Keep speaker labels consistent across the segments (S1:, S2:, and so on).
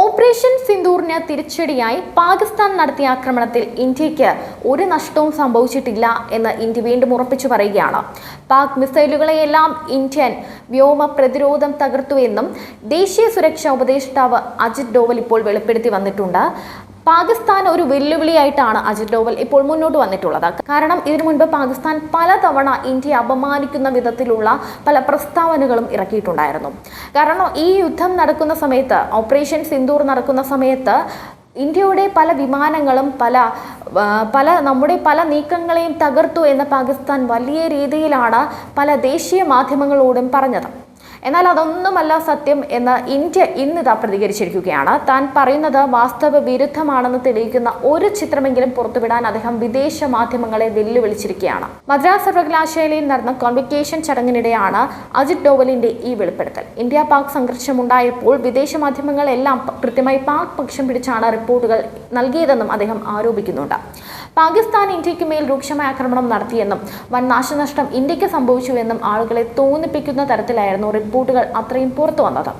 S1: Operation സിന്ദൂറിന് തിരിച്ചടിയായി പാകിസ്ഥാൻ നടത്തിയ ആക്രമണത്തിൽ ഇന്ത്യയ്ക്ക് ഒരു നഷ്ടവും സംഭവിച്ചിട്ടില്ല എന്ന് ഇന്ത്യ വീണ്ടും ഉറപ്പിച്ചു പറയുകയാണ്. പാക് മിസൈലുകളെയെല്ലാം ഇന്ത്യൻ വ്യോമ പ്രതിരോധം തകർത്തുവെന്നും ദേശീയ സുരക്ഷാ ഉപദേഷ്ടാവ് അജിത് ഡോവൽ ഇപ്പോൾ വെളിപ്പെടുത്തി വന്നിട്ടുണ്ട്. പാകിസ്ഥാൻ ഒരു വെല്ലുവിളിയായിട്ടാണ് അജിത് ഡോവൽ ഇപ്പോൾ മുന്നോട്ട് വന്നിട്ടുള്ളത്. കാരണം ഇതിനു മുൻപ് പാകിസ്ഥാൻ പലതവണ ഇന്ത്യയെ അപമാനിക്കുന്ന വിധത്തിലുള്ള പല പ്രസ്താവനകളും ഇറക്കിയിട്ടുണ്ടായിരുന്നു. കാരണം ഈ യുദ്ധം നടക്കുന്ന സമയത്ത് ഓപ്പറേഷൻ സിന്ദൂർ നടക്കുന്ന സമയത്ത് ഇന്ത്യയുടെ പല വിമാനങ്ങളും പല പല നമ്മുടെ പല നീക്കങ്ങളെയും തകർത്തു എന്ന് പാകിസ്ഥാൻ വലിയ രീതിയിലാണ് പല ദേശീയ മാധ്യമങ്ങളോടും പറഞ്ഞത്. എന്നാൽ അതൊന്നുമല്ല സത്യം എന്ന് ഇന്ത്യ ഇന്നിതാ പ്രതികരിച്ചിരിക്കുകയാണ്. താൻ പറയുന്നത് വാസ്തവ വിരുദ്ധമാണെന്ന് തെളിയിക്കുന്ന ഒരു ചിത്രമെങ്കിലും പുറത്തുവിടാൻ അദ്ദേഹം വിദേശ മാധ്യമങ്ങളെ വെല്ലുവിളിച്ചിരിക്കുകയാണ്. മദ്രാസ് സർവകലാശാലയിൽ നടന്ന കോൺവെക്കേഷൻ ചടങ്ങിനിടെയാണ് അജിത് ഡോവലിന്റെ ഈ വെളിപ്പെടുത്തൽ. ഇന്ത്യ പാക് സംഘർഷമുണ്ടായപ്പോൾ വിദേശ മാധ്യമങ്ങളെല്ലാം കൃത്യമായി പാക് പക്ഷം പിടിച്ചാണ് റിപ്പോർട്ടുകൾ നൽകിയതെന്നും അദ്ദേഹം ആരോപിക്കുന്നുണ്ട്. പാകിസ്ഥാൻ ഇന്ത്യയ്ക്ക് മേൽ രൂക്ഷമായ ആക്രമണം നടത്തിയെന്നും വൻ നാശനഷ്ടം ഇന്ത്യയ്ക്ക് സംഭവിച്ചുവെന്നും ആളുകളെ തോന്നിപ്പിക്കുന്ന തരത്തിലായിരുന്നു റിപ്പോർട്ടുകൾ അത്രയും പുറത്തു വന്നത്.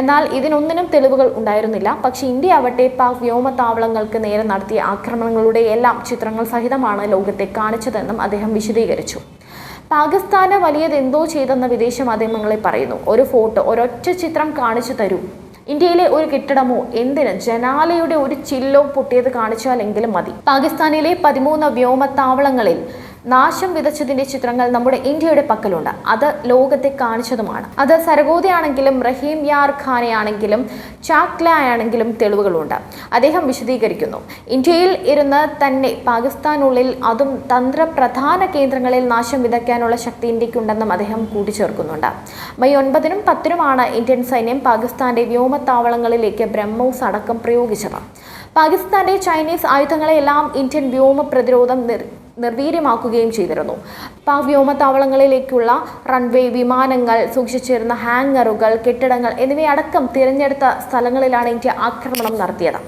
S1: എന്നാൽ ഇതിനൊന്നിനും തെളിവുകൾ ഉണ്ടായിരുന്നില്ല. പക്ഷേ ഇന്ത്യ ആവട്ടെ പാക് വ്യോമത്താവളങ്ങൾക്ക് നേരെ നടത്തിയ ആക്രമണങ്ങളുടെ എല്ലാം ചിത്രങ്ങൾ സഹിതമാണ് ലോകത്തെ കാണിച്ചതെന്നും അദ്ദേഹം വിശദീകരിച്ചു. പാകിസ്ഥാന് വലിയതെന്തോ ചെയ്തെന്ന് വിദേശ മാധ്യമങ്ങളെ പറയുന്നു. ഒരു ഫോട്ടോ ഒരൊറ്റ ചിത്രം കാണിച്ചു തരൂ. ഇന്ത്യയിലെ ഒരു കെട്ടിടമോ? എന്തിന്? ജനാലയുടെ ഒരു ചില്ലോ പൊട്ടിയത് കാണിച്ചാലെങ്കിലും മതി. പാകിസ്ഥാനിലെ പതിമൂന്ന് വ്യോമത്താവളങ്ങളിൽ നാശം വിതച്ചതിന്റെ ചിത്രങ്ങൾ നമ്മുടെ ഇന്ത്യയുടെ പക്കലുണ്ട്. അത് ലോകത്തെ കാണിച്ചതുമാണ്. അത് സരഗോദയാണെങ്കിലും റഹീം യാർ ഖാനെയാണെങ്കിലും ചാക്ല ആണെങ്കിലും തെളിവുകളുണ്ട്. അദ്ദേഹം വിശദീകരിക്കുന്നു. ഇന്ത്യയിൽ ഇരുന്ന് തന്നെ പാകിസ്ഥാനുള്ളിൽ അതും തന്ത്രപ്രധാന കേന്ദ്രങ്ങളിൽ നാശം വിതയ്ക്കാനുള്ള ശക്തി ഇന്ത്യക്കുണ്ടെന്നും അദ്ദേഹം കൂട്ടിച്ചേർക്കുന്നുണ്ട്. മെയ് ഒൻപതിനും പത്തിനുമാണ് ഇന്ത്യൻ സൈന്യം പാകിസ്ഥാന്റെ വ്യോമത്താവളങ്ങളിലേക്ക് ബ്രഹ്മോസ് അടക്കം പ്രയോഗിച്ചത്. പാകിസ്ഥാന്റെ ചൈനീസ് ആയുധങ്ങളെല്ലാം ഇന്ത്യൻ വ്യോമ പ്രതിരോധം നിർവീര്യമാക്കുകയും ചെയ്തിരുന്നു. പാക് വ്യോമത്താവളങ്ങളിലേക്കുള്ള റൺവേ വിമാനങ്ങൾ സൂക്ഷിച്ചിരുന്ന ഹാങ്ങറുകൾ കെട്ടിടങ്ങൾ എന്നിവയടക്കം തിരഞ്ഞെടുത്ത സ്ഥലങ്ങളിലാണ് ഇന്ത്യ ആക്രമണം നടത്തിയത്.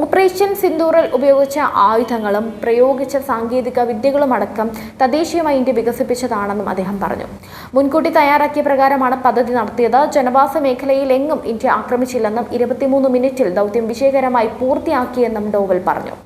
S1: ഓപ്പറേഷൻ സിന്ദൂറിൽ ഉപയോഗിച്ച ആയുധങ്ങളും പ്രയോഗിച്ച സാങ്കേതിക വിദ്യകളും അടക്കം തദ്ദേശീയമായി ഇന്ത്യ വികസിപ്പിച്ചതാണെന്നും അദ്ദേഹം പറഞ്ഞു. മുൻകൂട്ടി തയ്യാറാക്കിയ പ്രകാരമാണ് പദ്ധതി നടത്തിയത്. ജനവാസ മേഖലയിൽ എങ്ങും ഇന്ത്യ ആക്രമിച്ചില്ലെന്നും ഇരുപത്തിമൂന്ന് മിനിറ്റിൽ ദൗത്യം വിജയകരമായി പൂർത്തിയാക്കിയെന്നും ഡോവൽ പറഞ്ഞു.